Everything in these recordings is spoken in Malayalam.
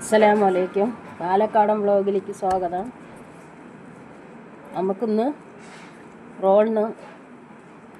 അസ്സലാമു അലൈക്കും പാലക്കാടൻ വ്ളോഗിലേക്ക് സ്വാഗതം. നമുക്കിന്ന് റോളിന്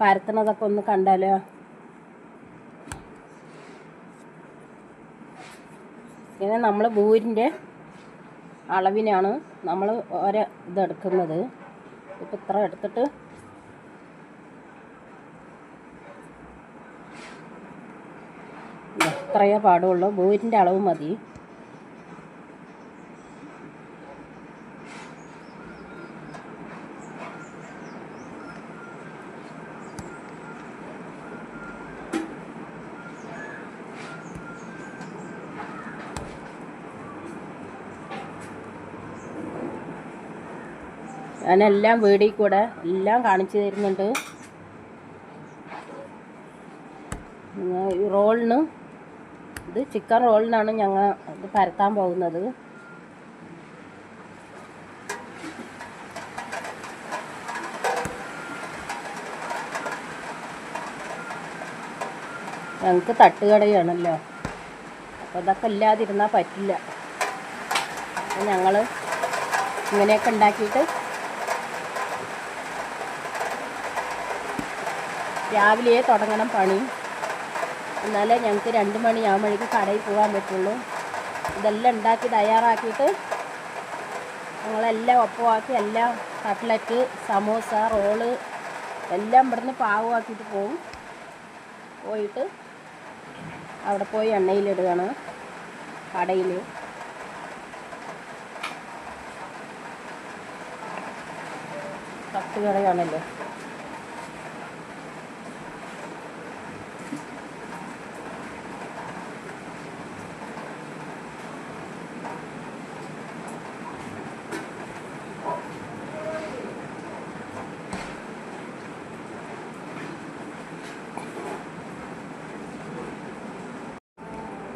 പരത്തണതൊക്കെ ഒന്ന് കണ്ടാലോ? ഇങ്ങനെ നമ്മൾ ബൂരിന്റെ അളവിനാണ് നമ്മൾ ഓരോ ഇതെടുക്കുന്നത് ഇപ്പം ഇത്ര എടുത്തിട്ട് ഇത്രയേ പാടുള്ളൂ. ബൂരിന്റെ അളവ് മതി. ഞാനെല്ലാം വീടിൽ കൂടെ എല്ലാം കാണിച്ചു തരുന്നുണ്ട്. റോളിന് ഇത് ചിക്കൻ റോളിനാണ് ഞങ്ങൾ ഇത് പരത്താൻ പോകുന്നത്. ഞങ്ങൾക്ക് തട്ടുകടയാണല്ലോ. അപ്പോൾ ഇതൊക്കെ ഇല്ലാതിരുന്നാൽ പറ്റില്ല. ഞങ്ങൾ ഇങ്ങനെയൊക്കെ ഉണ്ടാക്കിയിട്ട് രാവിലെ തുടങ്ങണം പണി. എന്നാലേ ഞങ്ങൾക്ക് രണ്ട് മണിയാകുമ്പോഴേക്ക് കടയിൽ പോകാൻ പറ്റുള്ളൂ. ഇതെല്ലാം ഉണ്ടാക്കി തയ്യാറാക്കിയിട്ട് ഞങ്ങളെല്ലാം ഒപ്പമാക്കി എല്ലാം കട്ട്ലറ്റ് സമോസ റോൾ എല്ലാം ഇവിടുന്ന് പാവമാക്കിയിട്ട് പോവും. പോയിട്ട് അവിടെ പോയി എണ്ണയിലിടുകയാണ് കടയിൽ തട്ടുകടയാണല്ലോ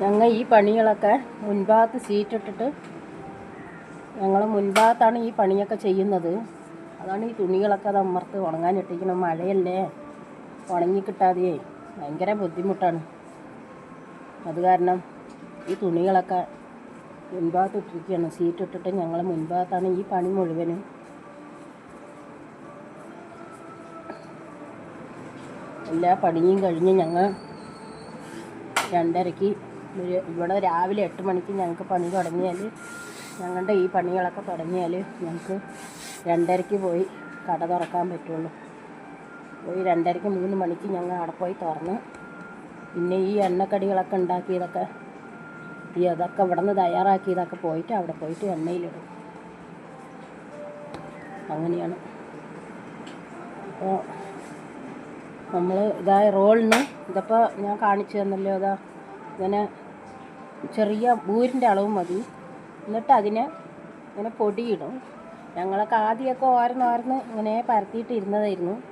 ഞങ്ങൾ ഈ പണികളൊക്കെ മുൻഭാഗത്ത് സീറ്റ് ഇട്ടിട്ട് ഞങ്ങൾ മുൻഭാഗത്താണ് ഈ പണിയൊക്കെ ചെയ്യുന്നത്. അതാണ് ഈ തുണികളൊക്കെ അത് അമർത്ത് ഉണങ്ങാനിട്ടിരിക്കണം മഴയല്ലേ ഉണങ്ങി കിട്ടാതെയേ. ഭയങ്കര ബുദ്ധിമുട്ടാണ്. അത് കാരണം ഈ തുണികളൊക്കെ മുൻഭാഗത്ത് ഇട്ടിരിക്കുകയാണ്. സീറ്റ് ഇട്ടിട്ട് ഞങ്ങൾ മുൻഭാഗത്താണ് ഈ പണി മുഴുവനും. എല്ലാ പണിയും കഴിഞ്ഞ് ഞങ്ങൾ രണ്ടരയ്ക്ക് ഇവിടെ രാവിലെ എട്ട് മണിക്ക് ഞങ്ങൾക്ക് പണി തുടങ്ങിയാൽ ഞങ്ങളുടെ ഈ പണികളൊക്കെ തുടങ്ങിയാൽ ഞങ്ങൾക്ക് രണ്ടരയ്ക്ക് പോയി കട തുറക്കാൻ പറ്റുള്ളൂ. പോയി രണ്ടരയ്ക്ക് മൂന്ന് മണിക്ക് ഞങ്ങൾ അവിടെ പോയി തുറന്ന് പിന്നെ ഈ എണ്ണക്കടികളൊക്കെ ഉണ്ടാക്കിയതൊക്കെ ഈ അതൊക്കെ ഇവിടെ നിന്ന് തയ്യാറാക്കിയതൊക്കെ പോയിട്ട് അവിടെ പോയിട്ട് എണ്ണയിലിടും. അങ്ങനെയാണ്. അപ്പോൾ നമ്മൾ ഇതായ റോളിന് ഇതിപ്പോൾ ഞാൻ കാണിച്ചു തന്നല്ലോ ഇതാ ഇങ്ങനെ ചെറിയ ബൂരിന്റെ അളവ് മതി. എന്നിട്ട് അതിനെ ഇങ്ങനെ പൊടിയിടും. ഞങ്ങളൊക്കെ ആദ്യമൊക്കെ ഓരോന്ന് ഓരോന്ന് ഇങ്ങനെ പരത്തിയിട്ട് ഇരുന്നതായിരുന്നു.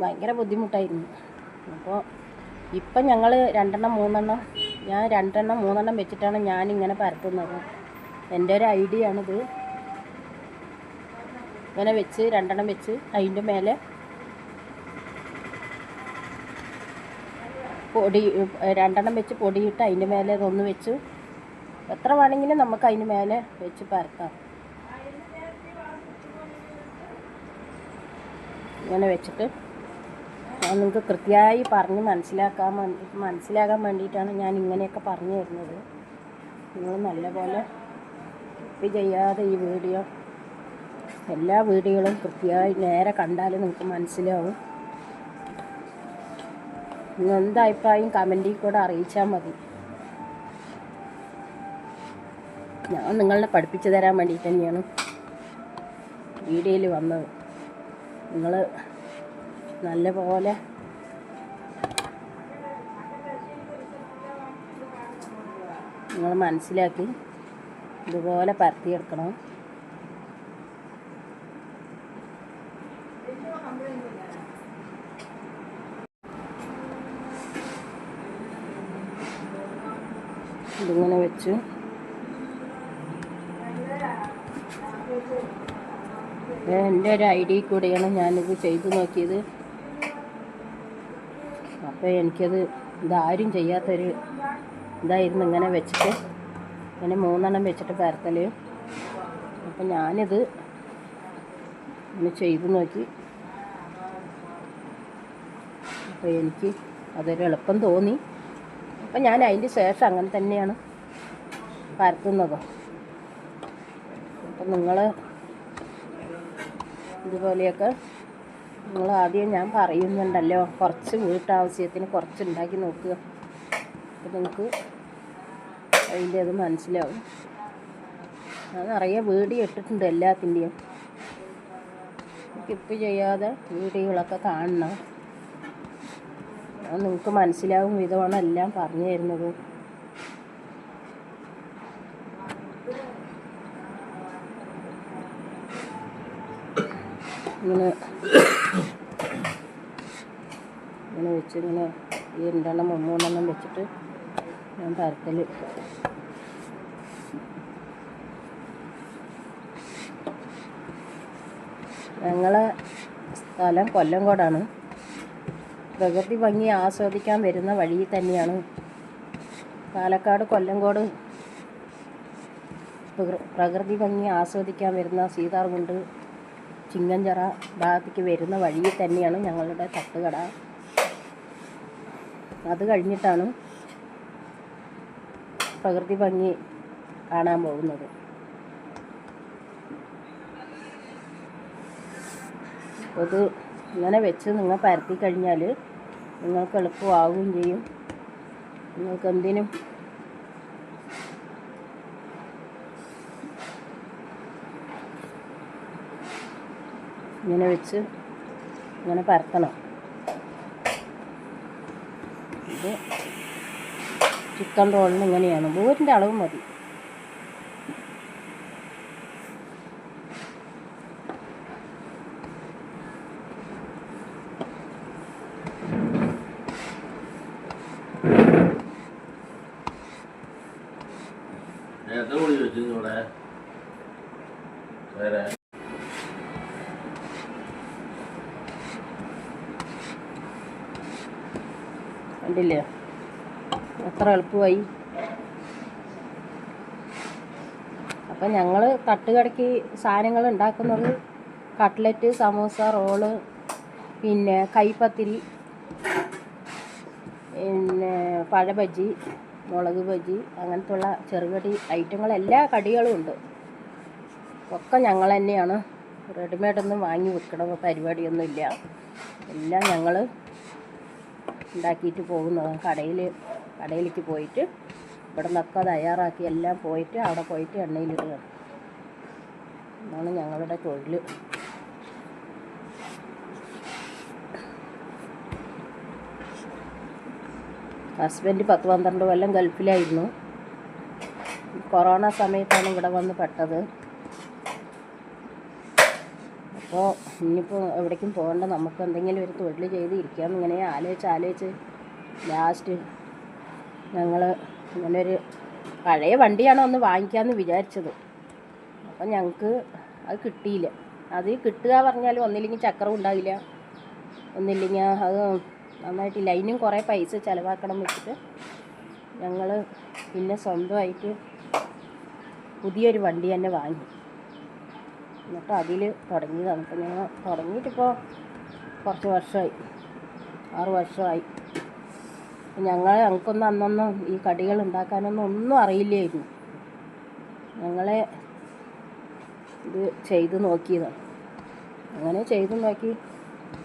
ഭയങ്കര ബുദ്ധിമുട്ടായിരുന്നു. അപ്പോൾ ഇപ്പം ഞങ്ങൾ രണ്ടെണ്ണം മൂന്നെണ്ണം ഞാൻ രണ്ടെണ്ണം മൂന്നെണ്ണം വെച്ചിട്ടാണ് ഞാനിങ്ങനെ പരത്തുന്നത്. എന്റെ ഒരു ഐഡിയ ആണിത് ഇങ്ങനെ വെച്ച് രണ്ടെണ്ണം വെച്ച് അതിന്റെ മേലെ പൊടി രണ്ടെണ്ണം വെച്ച് പൊടിയിട്ട് അതിന്റെ മേലെ ഇതൊന്ന് വെച്ച് എത്ര വേണമെങ്കിലും നമുക്ക് അതിന് മേലെ വെച്ച് പരത്താം. ഇങ്ങനെ വെച്ചിട്ട് നിങ്ങൾക്ക് കൃത്യമായി പറഞ്ഞ് മനസ്സിലാക്കാൻ വേണ്ടി മനസ്സിലാകാൻ വേണ്ടിയിട്ടാണ് ഞാൻ ഇങ്ങനെയൊക്കെ പറഞ്ഞു തരുന്നത്. നിങ്ങൾ നല്ലപോലെ ഇത് ചെയ്യാതെ ഈ വീഡിയോ എല്ലാ വീഡിയോകളും കൃത്യമായി നേരെ കണ്ടാൽ നിങ്ങൾക്ക് മനസ്സിലാവും. നിങ്ങൾ എന്ത് അഭിപ്രായം കമന്റിൽ കൂടെ അറിയിച്ചാൽ മതി. ഞാൻ നിങ്ങളെ പഠിപ്പിച്ചു തരാൻ വേണ്ടിയിട്ട് തന്നെയാണ് വീഡിയോയിൽ വന്നത്. നിങ്ങൾ നല്ല പോലെ നിങ്ങൾ മനസ്സിലാക്കി ഇതുപോലെ പരത്തിയെടുക്കണം ഇതിങ്ങനെ വെച്ച്. എന്റെ ഒരു ഐഡിയ കൂടെയാണ് ഞാനിത് ചെയ്തു നോക്കിയത്. അപ്പോൾ എനിക്കത് ഇതാരും ചെയ്യാത്തൊരു ഇതായിരുന്നു ഇങ്ങനെ വെച്ചിട്ട്. ഇങ്ങനെ മൂന്നെണ്ണം വെച്ചിട്ട് പരത്തൽ അപ്പം ഞാനിത് ഇങ്ങനെ ചെയ്ത് നോക്കി. അപ്പോൾ എനിക്ക് അതൊരു എളുപ്പം തോന്നി. അപ്പം ഞാൻ അതിന്റെ ശേഷം അങ്ങനെ തന്നെയാണ് പരത്തുന്നത്. അപ്പം നിങ്ങൾ ഇതുപോലെയൊക്കെ നിങ്ങൾ ആദ്യം ഞാൻ പറയുന്നുണ്ടല്ലോ കുറച്ച് വീട്ടാവശ്യത്തിന് കുറച്ച് ഉണ്ടാക്കി നോക്കുക. അപ്പം നിങ്ങൾക്ക് അതിന്റെ അത് മനസ്സിലാവും. ഞാൻ നിറയെ വീഡിയോ ഇട്ടിട്ടുണ്ട് എല്ലാത്തിന്റെയും സ്കിപ്പ് ചെയ്യാതെ വീഡിയോകളൊക്കെ കാണണം. നിങ്ങൾക്ക് മനസ്സിലാവും വിധമാണ് എല്ലാം പറഞ്ഞു തരുന്നത്. ഇങ്ങനെ ഇങ്ങനെ വെച്ച് ഇങ്ങനെ ഈ രണ്ടെണ്ണം മൂന്നെണ്ണം വെച്ചിട്ട് ഞാൻ പരത്തൽ ഞങ്ങളെ സ്ഥലം കൊല്ലങ്കോടാണ് പ്രകൃതി ഭംഗി ആസ്വദിക്കാൻ വരുന്ന വഴി തന്നെയാണ്. പാലക്കാട് കൊല്ലങ്കോട് പ്രകൃതി ഭംഗി ആസ്വദിക്കാൻ വരുന്ന സീതാർകുണ്ട് ചിങ്ങഞ്ചിറ ഭാഗത്തേക്ക് വരുന്ന വഴിയിൽ തന്നെയാണ് ഞങ്ങളുടെ തട്ടുകട. അത് കഴിഞ്ഞിട്ടാണ് പ്രകൃതി ഭംഗി കാണാൻ പോകുന്നത്. അത് ഇങ്ങനെ വെച്ച് നിങ്ങൾ പരത്തി കഴിഞ്ഞാൽ നിങ്ങൾക്ക് എളുപ്പമാവുകയും ചെയ്യും. നിങ്ങൾക്ക് എന്തിനും ഇങ്ങനെ വെച്ച് ഇങ്ങനെ പരത്തണം. ഇത് ചിക്കൻ റോളിന് ഇങ്ങനെയാണ്. ബോരിന്റെ അളവ് മതി. നേരത്തെ കൂടി വെച്ചിരുന്നു വേറെ. കണ്ടില്ലേ? എത്ര എളുപ്പമായി. അപ്പം ഞങ്ങൾ തട്ടുകടയ്ക്ക് സാധനങ്ങൾ ഉണ്ടാക്കുന്നത് കട്ട്ലറ്റ് സമൂസ റോൾ പിന്നെ കൈപ്പത്തിരി പിന്നെ പഴബജി മുളക് ബജി അങ്ങനത്തുള്ള ചെറുകടി ഐറ്റങ്ങൾ എല്ലാ കടികളും ഉണ്ട്. ഒക്കെ ഞങ്ങൾ തന്നെയാണ്. റെഡിമെയ്ഡൊന്നും വാങ്ങി വെക്കണ പരിപാടിയൊന്നുമില്ല എല്ലാം ഞങ്ങൾ ഉണ്ടാക്കിയിട്ട് പോകുന്നതാണ് കടയിൽ കടയിലേക്ക് പോയിട്ട് ഇവിടെ നിന്നൊക്കെ തയ്യാറാക്കി എല്ലാം പോയിട്ട് അവിടെ പോയിട്ട് എണ്ണയിലിടുക. ഇതാണ് ഞങ്ങളുടെ തൊഴിൽ. ഹസ്ബൻഡ് പത്ത് പന്ത്രണ്ട് കൊല്ലം ഗൾഫിലായിരുന്നു. കൊറോണ സമയത്താണ് ഇവിടെ വന്ന് പെട്ടത്. അപ്പോൾ ഇനിയിപ്പോൾ എവിടേക്കും പോകണ്ട. നമുക്ക് എന്തെങ്കിലും ഒരു തൊഴിൽ ചെയ്ത് ഇരിക്കാമെന്ന് ഇങ്ങനെ ആലോചിച്ച് ആലോചിച്ച് ലാസ്റ്റ് ഞങ്ങൾ ഇങ്ങനൊരു പഴയ വണ്ടിയാണ് ഒന്ന് വാങ്ങിക്കാമെന്ന് വിചാരിച്ചത്. അപ്പം ഞങ്ങൾക്ക് അത് കിട്ടിയില്ല. അത് കിട്ടുക പറഞ്ഞാൽ ഒന്നില്ലെങ്കിൽ ചക്രം ഉണ്ടാവില്ല. ഒന്നില്ലെങ്കിൽ അത് നന്നായിട്ടില്ല. അതിനും കുറേ പൈസ ചിലവാക്കണം വെച്ചിട്ട് ഞങ്ങൾ പിന്നെ സ്വന്തമായിട്ട് പുതിയൊരു വണ്ടി തന്നെ വാങ്ങി. എന്നിട്ട് അതിൽ തുടങ്ങിയതാണ്. അപ്പോൾ ഞങ്ങൾ തുടങ്ങിയിട്ടിപ്പോൾ കുറച്ച് വർഷമായി. ആറ് വർഷമായി. ഞങ്ങൾ ഞങ്ങൾക്കൊന്നും അന്നൊന്നും ഈ കടികൾ ഉണ്ടാക്കാനൊന്നും ഒന്നും അറിയില്ലായിരുന്നു. ഞങ്ങളെ ഇത് ചെയ്ത് നോക്കിയതാണ്. അങ്ങനെ ചെയ്ത് നോക്കി.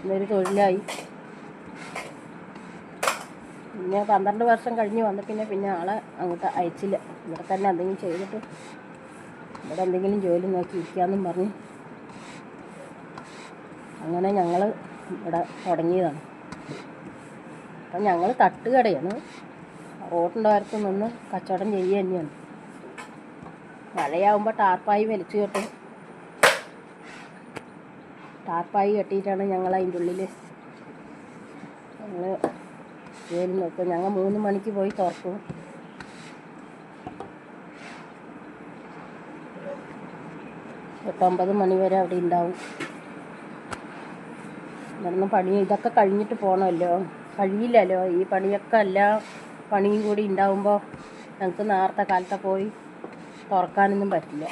ഇന്നൊരു തൊഴിലായി. പിന്നെ പന്ത്രണ്ട് വർഷം കഴിഞ്ഞ് വന്ന പിന്നെ പിന്നെ ആളെ അങ്ങോട്ട് അയച്ചില്ല. ഇവിടെ തന്നെ എന്തെങ്കിലും ചെയ്തിട്ട് ഇവിടെ എന്തെങ്കിലും ജോലി നോക്കി ഇരിക്കാമെന്നും പറഞ്ഞ് അങ്ങനെ ഞങ്ങൾ ഇവിടെ തുടങ്ങിയതാണ്. അപ്പം ഞങ്ങൾ തട്ടുകടയാണ്. റോഡിന്റെ അടുത്ത് നിന്ന് കച്ചവടം ചെയ്യുക തന്നെയാണ്. മഴയാവുമ്പോൾ ടാർപ്പായി വലിച്ചു കെട്ടും. ടാർപ്പായി കെട്ടിയിട്ടാണ് ഞങ്ങൾ അതിന്റെ ഉള്ളിൽ ഞങ്ങൾ ജോലി നോക്കും ഞങ്ങൾ മൂന്ന് മണിക്ക് പോയി തുറക്കും. എട്ടൊമ്പത് മണി വരെ അവിടെ ഉണ്ടാവും. ഇവിടുന്ന് പണി ഇതൊക്കെ കഴിഞ്ഞിട്ട് പോകണമല്ലോ കഴിയില്ലല്ലോ. ഈ പണിയൊക്കെ എല്ലാ പണിയും കൂടി ഉണ്ടാവുമ്പോൾ ഞങ്ങൾക്ക് നേരത്തെ കാലത്തെ പോയി തുറക്കാനൊന്നും പറ്റില്ല.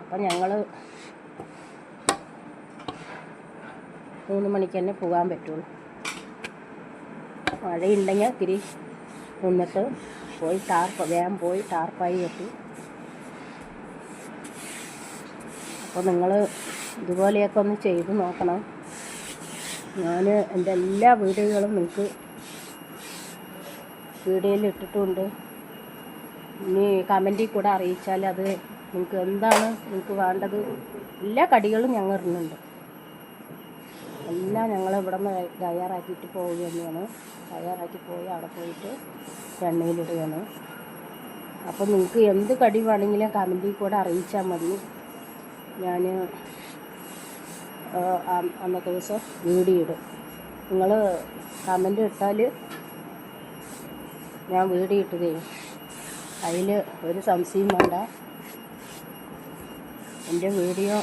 അപ്പം ഞങ്ങൾ മൂന്ന് മണിക്ക് തന്നെ പോകാൻ പറ്റുള്ളൂ. മഴയുണ്ടെങ്കിൽ ഇത്തിരി നിന്നിട്ട് പോയി ടാർപ്പ് വേഗം പോയി ടാർപ്പായി കെട്ടി. അപ്പോൾ നിങ്ങൾ ഇതുപോലെയൊക്കെ ഒന്ന് ചെയ്ത് നോക്കണം. ഞാൻ എന്റെ എല്ലാ വീഡിയോകളും നിങ്ങൾക്ക് വീഡിയോയിൽ ഇട്ടിട്ടുണ്ട്. ഇനി കമന്റിൽ കൂടെ അറിയിച്ചാൽ അത് നിങ്ങൾക്ക് എന്താണ് നിങ്ങൾക്ക് വേണ്ടത്? എല്ലാ കടികളും ഞങ്ങൾ ഇടുന്നുണ്ട്. എല്ലാം ഞങ്ങൾ ഇവിടെ നിന്ന് തയ്യാറാക്കിയിട്ട് പോവുകയാണ്. തയ്യാറാക്കി പോയി അവിടെ പോയിട്ട് എണ്ണയിലിടുകയാണ്. അപ്പോൾ നിങ്ങൾക്ക് എന്ത് കടി വേണമെങ്കിലും കമന്റിൽ കൂടെ അറിയിച്ചാൽ മതി. ഞാൻ അന്നത്തെ ദിവസം വീഡിയോ ഇടും. നിങ്ങൾ കമന്റ് ഇട്ടാൽ ഞാൻ വീഡിയോ ഇട്ടുകയും അതിൽ ഒരു സംശയം വേണ്ട. എന്റെ വീഡിയോ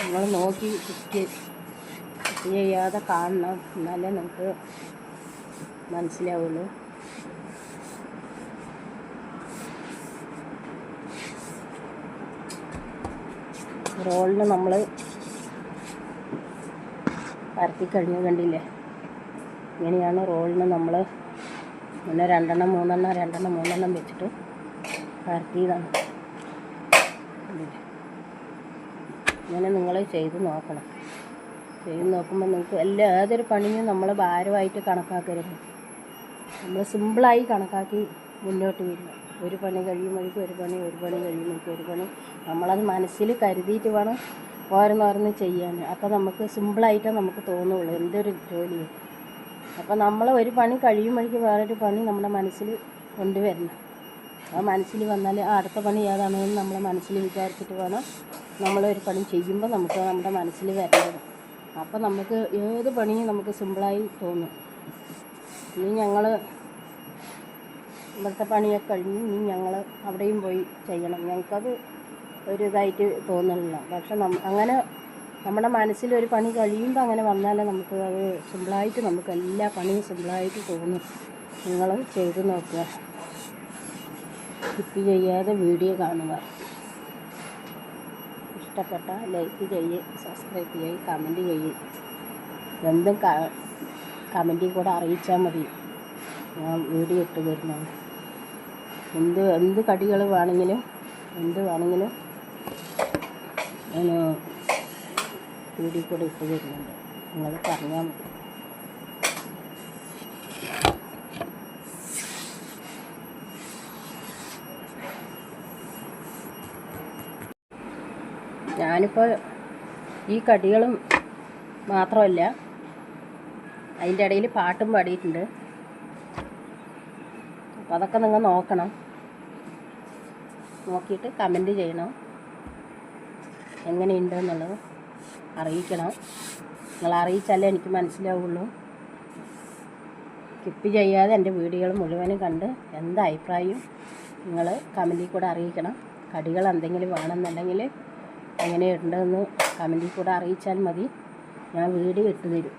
നിങ്ങൾ നോക്കി ചെയ്യാതെ കാണണം. എന്നാലേ നമുക്ക് മനസ്സിലാവുള്ളൂ. റോളിന് നമ്മൾ പരത്തി കഴിഞ്ഞ് കണ്ടില്ലേ? ഇങ്ങനെയാണ് റോളിന് നമ്മൾ പിന്നെ രണ്ടെണ്ണം മൂന്നെണ്ണം രണ്ടെണ്ണം മൂന്നെണ്ണം വെച്ചിട്ട് പരത്തിയതാണ്? ഇങ്ങനെ നിങ്ങൾ ചെയ്ത് നോക്കണം. ചെയ്ത് നോക്കുമ്പോൾ നിങ്ങൾക്ക് എല്ലാ ഏതൊരു പണിയും നമ്മൾ ഭാരമായിട്ട് കണക്കാക്കരുത്. നമ്മൾ സിമ്പിളായി കണക്കാക്കി മുന്നോട്ട് വരിക. ഒരു പണി കഴിയുമ്പോഴേക്കും ഒരു പണി ഒരു പണി കഴിയുമ്പോഴേക്കും ഒരു പണി. നമ്മളത് മനസ്സിൽ കരുതിയിട്ട് വേണം ഓരോന്നോരോന്ന് ചെയ്യാൻ അപ്പോൾ നമുക്ക് സിമ്പിളായിട്ടേ നമുക്ക് തോന്നുള്ളൂ എന്തൊരു ജോലിയും. അപ്പോൾ നമ്മൾ ഒരു പണി കഴിയുമ്പോഴേക്കും വേറൊരു പണി നമ്മുടെ മനസ്സിൽ കൊണ്ടുവരണം. ആ മനസ്സിൽ വന്നാൽ ആ അടുത്ത പണി ഏതാണെന്ന് നമ്മളെ മനസ്സിൽ വിചാരിച്ചിട്ട് വേണം നമ്മളൊരു പണി ചെയ്യുമ്പോൾ നമുക്ക് നമ്മുടെ മനസ്സിൽ വരേണ്ടത്. അപ്പോൾ നമുക്ക് ഏത് പണിയും നമുക്ക് സിമ്പിളായി തോന്നും. ഇനി ഞങ്ങൾ ഇവിടുത്തെ പണിയൊക്കെ കഴിഞ്ഞ് ഇനി ഞങ്ങൾ അവിടെയും പോയി ചെയ്യണം. ഞങ്ങൾക്കത് ഒരു ഇതായിട്ട് തോന്നുന്നില്ല പക്ഷെ അങ്ങനെ നമ്മുടെ മനസ്സിൽ ഒരു പണി കഴിയുമ്പോൾ അങ്ങനെ വന്നാലേ നമുക്ക് അത് സിമ്പിളായിട്ട് നമുക്ക് എല്ലാ പണിയും സിമ്പിളായിട്ട് തോന്നും. നിങ്ങൾ ചെയ്ത് നോക്കുക. സ്കിപ്പ് ചെയ്യാതെ വീഡിയോ കാണുക. ഇഷ്ടപ്പെട്ട ലൈക്ക് ചെയ്യുക സബ്സ്ക്രൈബ് ചെയ്യുക കമന്റ് ചെയ്യുക എന്തും കമന്റിൽ കൂടെ അറിയിച്ചാൽ മതി. ഞാൻ വീഡിയോ ഇട്ട് തരുന്നതാണ്. എന്ത് എന്ത് കടികൾ വേണമെങ്കിലും എന്ത് വേണമെങ്കിലും ഞാൻ വീഡിയോ കൂടെ ഇട്ട് തരുന്നുണ്ട്. നിങ്ങൾ പറഞ്ഞാൽ മതി. ഞാനിപ്പോൾ ഈ കടികളും മാത്രമല്ല അതിന്റെ ഇടയിൽ പാട്ടും പാടിയിട്ടുണ്ട്. അപ്പോൾ അതൊക്കെ നിങ്ങൾ നോക്കണം. നോക്കിയിട്ട് കമന്റ് ചെയ്യണം. എങ്ങനെയുണ്ട് എന്നുള്ളത് അറിയിക്കണം. നിങ്ങൾ അറിയിച്ചാലേ എനിക്ക് മനസ്സിലാവുള്ളൂ. സ്കിപ്പ് ചെയ്യാതെ എന്റെ വീഡിയോകൾ മുഴുവനും കണ്ട് എന്താ നിങ്ങൾ കമന്റിൽ കൂടെ അറിയിക്കണം. കടികൾ എന്തെങ്കിലും വേണമെന്നുണ്ടെങ്കിൽ എങ്ങനെയുണ്ടെന്ന് കമന്റിൽ കൂടെ അറിയിച്ചാൽ മതി. ഞാൻ വീഡിയോ ഇട്ട് തരും.